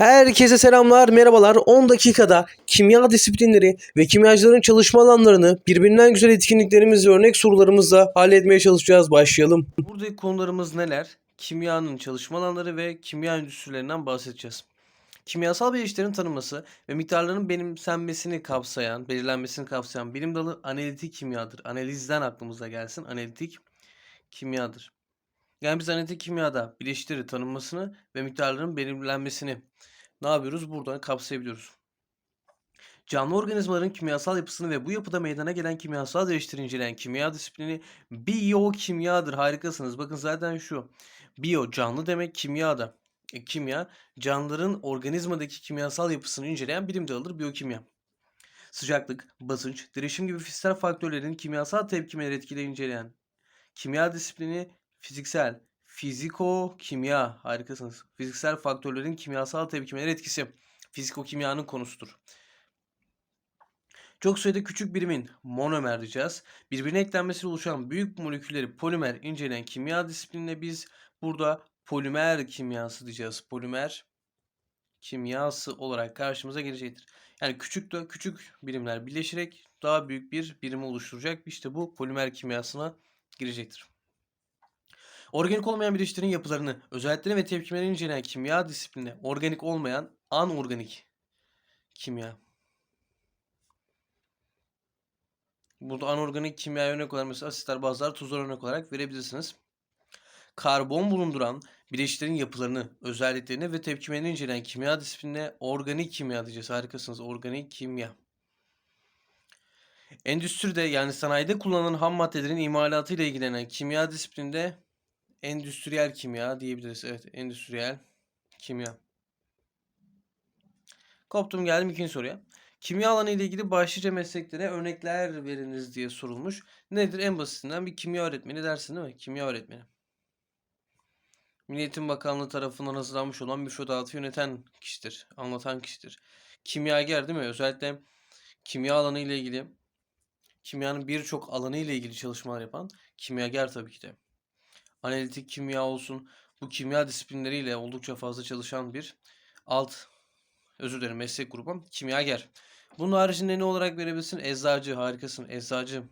Herkese selamlar, merhabalar. 10 dakikada kimya disiplinleri ve kimyacıların çalışma alanlarını birbirinden güzel etkinliklerimiz ve örnek sorularımızla halletmeye çalışacağız. Başlayalım. Buradaki konularımız neler? Kimyanın çalışma alanları ve kimya endüstrilerinden bahsedeceğiz. Kimyasal bileşiklerin tanınması ve miktarların benimsenmesini kapsayan, belirlenmesini kapsayan bilim dalı analitik kimyadır. Analizden aklımıza gelsin. Analitik kimyadır. Yani biz analitik kimyada bileşikleri tanınmasını ve miktarların belirlenmesini ne yapıyoruz? Buradan kapsayabiliyoruz. Canlı organizmaların kimyasal yapısını ve bu yapıda meydana gelen kimyasal değişiklikleri inceleyen kimya disiplini biyokimyadır. Harikasınız. Bakın zaten şu. Biyo canlı demek kimya da. E, kimya canlıların organizmadaki kimyasal yapısını inceleyen bilim dalıdır biyokimya. Sıcaklık, basınç, derişim gibi fiziksel faktörlerin kimyasal tepkimeleri etkileri inceleyen kimya disiplini fiziksel, fiziko kimya harikasınız. Fiziksel faktörlerin kimyasal tepkimeleri etkisi fiziko kimyanın konusudur. Çok sayıda küçük birimin monomer diyeceğiz. Birbirine eklenmesiyle oluşan büyük molekülleri polimer inceleyen kimya disiplinine biz burada polimer kimyası diyeceğiz. Polimer kimyası olarak karşımıza gelecektir. Yani küçük de küçük birimler birleşerek daha büyük bir birimi oluşturacak. İşte bu polimer kimyasına girecektir. Organik olmayan bileşiklerin yapılarını, özelliklerini ve tepkimelerini inceleyen kimya disiplini, organik olmayan anorganik kimya. Burada anorganik kimya örnek olarak mesela asitler, bazlar, tuzlar örnek olarak verebilirsiniz. Karbon bulunduran bileşiklerin yapılarını, özelliklerini ve tepkimelerini inceleyen kimya disiplinine organik kimya diyeceğiz. Harikasınız. Organik kimya. Endüstride yani sanayide kullanılan ham maddelerin imalatı ile ilgilenen kimya disiplininde endüstriyel kimya diyebiliriz. Evet, endüstriyel kimya. Koptum geldim ikinci soruya. Kimya alanı ile ilgili başlıca mesleklere örnekler veriniz diye sorulmuş. Nedir? En basitinden bir kimya öğretmeni dersin değil mi? Kimya öğretmeni. Milli Eğitim Bakanlığı tarafından hazırlanmış olan müfredatı yöneten kişidir. Anlatan kişidir. Kimyager değil mi? Özellikle kimya alanı ile ilgili kimyanın birçok alanı ile ilgili çalışmalar yapan kimyager tabii ki de. Analitik kimya olsun bu kimya disiplinleriyle oldukça fazla çalışan bir alt özür dilerim meslek grubu kimyager. Bunun haricinde ne olarak verebilirsin? Eczacı harikasın eczacı.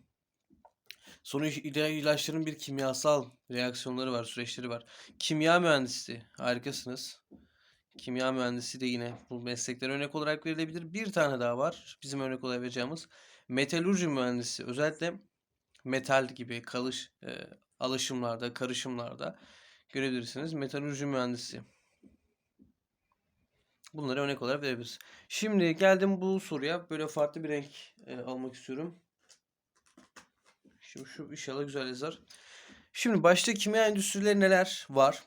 İla- ilaçların bir kimyasal reaksiyonları var, süreçleri var. Kimya mühendisi harikasınız. Kimya mühendisi de yine bu meslekler örnek olarak verilebilir. Bir tane daha var bizim örnek olarak vereceğimiz. Metalurji mühendisi özellikle metal gibi kalış alışımlarda, karışımlarda görebilirsiniz. Metalurji mühendisi. Bunları örnek olarak verebiliriz. Şimdi geldim bu soruya. Böyle farklı bir renk e, almak istiyorum. Şimdi şu inşallah güzel yazar. Şimdi başta kimya endüstrileri neler var?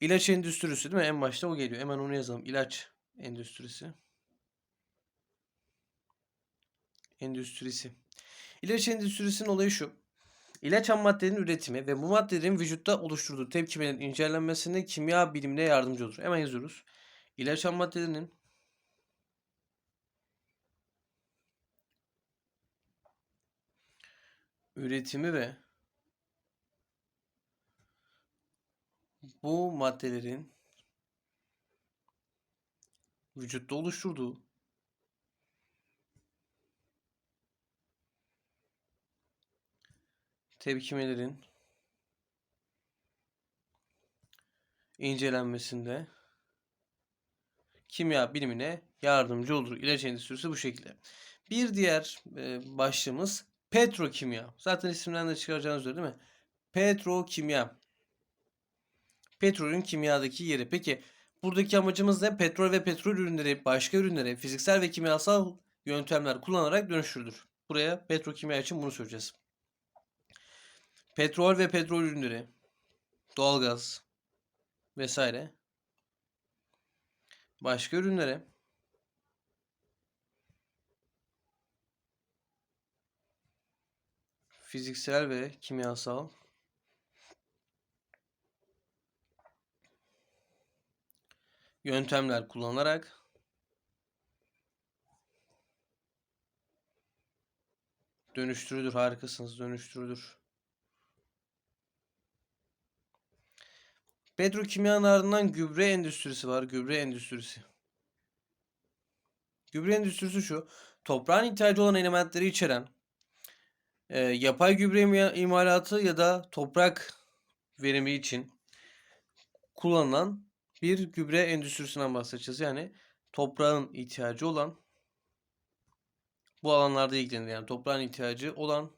İlaç endüstrisi değil mi? En başta o geliyor. Hemen onu yazalım. İlaç endüstrisi. Endüstrisi. İlaç endüstrisinin olayı şu. İlaç ham maddelerin üretimi ve bu maddelerin vücutta oluşturduğu tepkimelerin incelenmesine kimya bilimine yardımcı olur. Hemen yazıyoruz. İlaç ham maddelerinin üretimi ve bu maddelerin vücutta oluşturduğu tepkimelerin incelenmesinde kimya bilimine yardımcı olur. İlaç endüstrisi bu şekilde. Bir diğer e, başlığımız petrokimya. Zaten isimden de çıkaracağınız üzere değil mi? Petrokimya. Petrolün kimyadaki yeri. Peki buradaki amacımız ne? Petrol ve petrol ürünleri başka ürünlere fiziksel ve kimyasal yöntemler kullanarak dönüştürülür. Buraya petrokimya için bunu söyleyeceğiz. Petrol ve petrol ürünleri, doğalgaz vesaire başka ürünlere fiziksel ve kimyasal yöntemler kullanarak dönüştürülür. Harikasınız. Dönüştürülür. Petrokimyanın ardından gübre endüstrisi var. Gübre endüstrisi. Gübre endüstrisi şu. Toprağın ihtiyacı olan elementleri içeren e, yapay gübre ima- imalatı ya da toprak verimi için kullanılan bir gübre endüstrisinden bahsedeceğiz. Yani toprağın ihtiyacı olan bu alanlarda ilgilenir. Yani toprağın ihtiyacı olan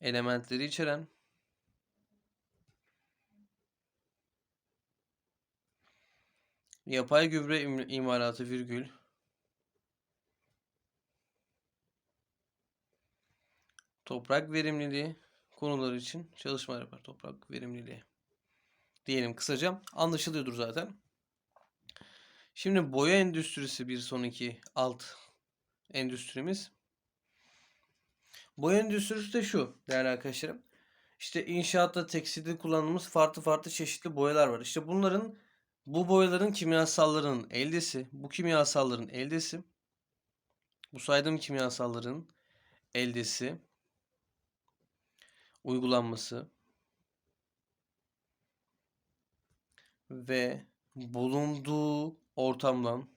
elementleri içeren yapay gübre im- imalatı virgül toprak verimliliği konuları için çalışmalar yapar. Toprak verimliliği diyelim kısaca. Anlaşılıyordur zaten. Şimdi boya endüstrisi bir sonraki alt endüstrimiz. Boya endüstrisi de şu değerli arkadaşlarım. İşte inşaatta, tekstilde kullandığımız farklı farklı çeşitli boyalar var. İşte bunların bu boyaların kimyasallarının eldesi, bu kimyasalların eldesi, bu saydığım kimyasalların eldesi, uygulanması ve bulunduğu ortamdan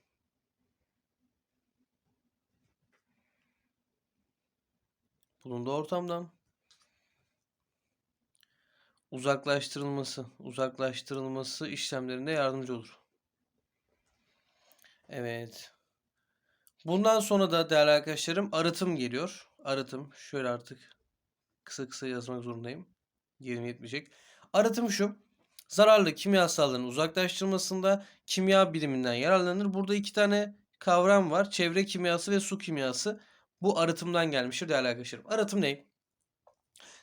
bulunduğu ortamdan uzaklaştırılması, uzaklaştırılması işlemlerinde yardımcı olur. Evet. Bundan sonra da değerli arkadaşlarım arıtım geliyor. Arıtım. Şöyle artık kısa kısa yazmak zorundayım. Yerim yetmeyecek. Arıtım şu. Zararlı kimyasalların uzaklaştırılmasında kimya biliminden yararlanır. Burada iki tane kavram var. Çevre kimyası ve su kimyası. Bu arıtımdan gelmiştir değerli arkadaşlarım. Arıtım ne?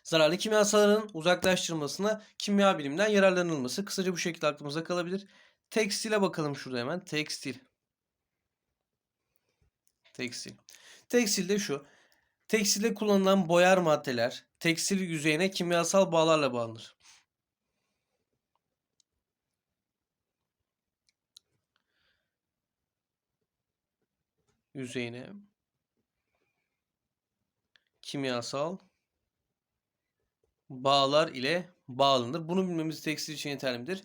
Zararlı kimyasalların uzaklaştırılmasına kimya biliminden yararlanılması. Kısaca bu şekilde aklımıza kalabilir. Tekstile bakalım şurada hemen. Tekstil. Tekstil. Tekstilde şu. Tekstilde kullanılan boyar maddeler tekstil yüzeyine kimyasal bağlarla bağlanır. Yüzeyine kimyasal bağlar ile bağlanır. Bunu bilmemiz tekstil için yeterli midir?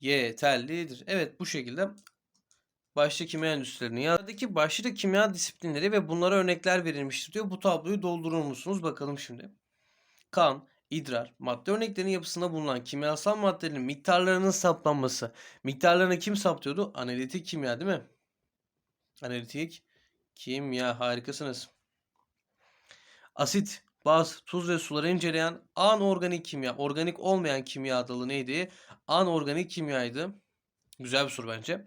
Yeterlidir. Evet bu şekilde başta kimya endüstrilerini yerdeki başta kimya disiplinleri ve bunlara örnekler verilmiştir diyor. Bu tabloyu doldurur musunuz? Bakalım şimdi. Kan, idrar, madde örneklerinin yapısında bulunan kimyasal maddelerin miktarlarının saptanması. Miktarlarını kim saptıyordu? Analitik kimya değil mi? Analitik kimya harikasınız. Asit, baz, tuz ve suları inceleyen anorganik kimya. Organik olmayan kimya dalı neydi? Anorganik kimyaydı. Güzel bir soru bence.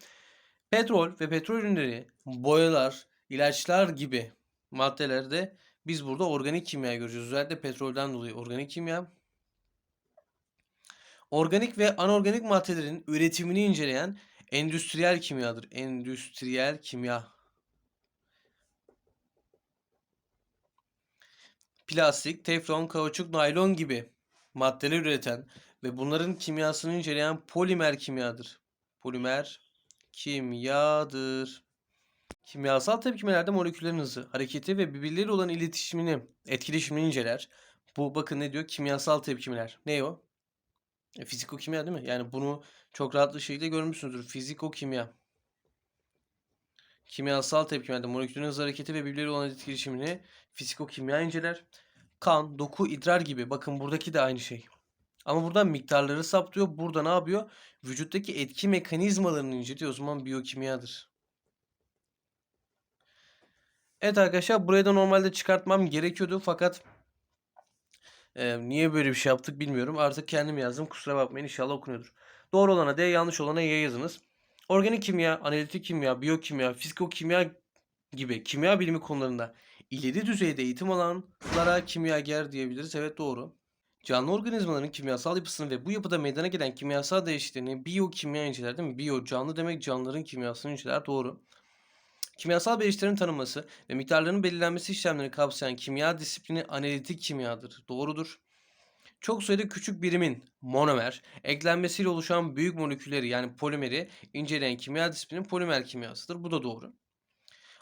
Petrol ve petrol ürünleri, boyalar, ilaçlar gibi maddelerde biz burada organik kimya göreceğiz. Özellikle petrolden dolayı organik kimya. Organik ve anorganik maddelerin üretimini inceleyen endüstriyel kimyadır. Endüstriyel kimya. Plastik, teflon, kauçuk, naylon gibi maddeler üreten ve bunların kimyasını inceleyen polimer kimyadır. Polimer kimyadır. Kimyasal tepkimelerde moleküllerin hızı, hareketi ve birbirleriyle olan iletişimini, etkileşimini inceler. Bu bakın ne diyor? Kimyasal tepkimeler. Ne o? E, fiziko-kimya değil mi? Yani bunu çok rahat bir şekilde görmüşsünüzdür. Fiziko-kimya. Kimyasal tepkimelerde moleküllerin hızı, hareketi ve birbirleriyle olan etkileşimini fiziko-kimya inceler. Kan, doku, idrar gibi. Bakın buradaki de aynı şey. Ama buradan miktarları saptıyor. Burada ne yapıyor? Vücuttaki etki mekanizmalarını inceliyor. O zaman biyokimyadır. Evet arkadaşlar buraya da normalde çıkartmam gerekiyordu fakat e, niye böyle bir şey yaptık bilmiyorum. Artık kendim yazdım. Kusura bakmayın inşallah okunuyordur. Doğru olana D, yanlış olana Y yazınız. Organik kimya, analitik kimya, biyokimya, fizikokimya gibi kimya bilimi konularında ileri düzeyde eğitim alanlara kimyager diyebiliriz. Evet doğru. Canlı organizmaların kimyasal yapısını ve bu yapıda meydana gelen kimyasal değişikliklerini biyokimya inceler değil mi? Biyo canlı demek canlıların kimyasını inceler. Doğru. Kimyasal belirtilerin tanınması ve miktarlarının belirlenmesi işlemlerini kapsayan kimya disiplini analitik kimyadır. Doğrudur. Çok sayıda küçük birimin monomer, eklenmesiyle oluşan büyük molekülleri yani polimeri inceleyen kimya disiplini polimer kimyasıdır. Bu da doğru.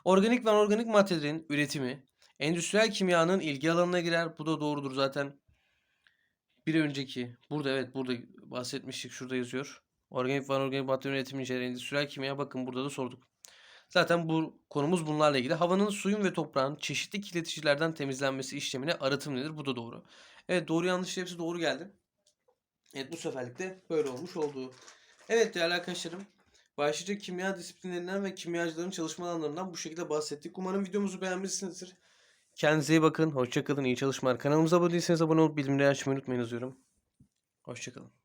Organik ve anorganik maddelerin üretimi endüstriyel kimyanın ilgi alanına girer. Bu da doğrudur zaten. Bir önceki burada evet burada bahsetmiştik şurada yazıyor. Organik ve anorganik madde üretimi inceleyen endüstriyel kimya bakın burada da sorduk. Zaten bu konumuz bunlarla ilgili. Havanın, suyun ve toprağın çeşitli kirleticilerden temizlenmesi işlemine arıtım denir. Bu da doğru. Evet doğru yanlış hepsi doğru geldi. Evet bu seferlik de böyle olmuş oldu. Evet değerli arkadaşlarım. Başlıca kimya disiplinlerinden ve kimyacıların çalışma alanlarından bu şekilde bahsettik. Umarım videomuzu beğenmişsinizdir. Kendinize iyi bakın. Hoşçakalın. iyi çalışmalar. Kanalımıza abone değilseniz abone olup bildirimleri açmayı unutmayın yazıyorum. Hoşçakalın.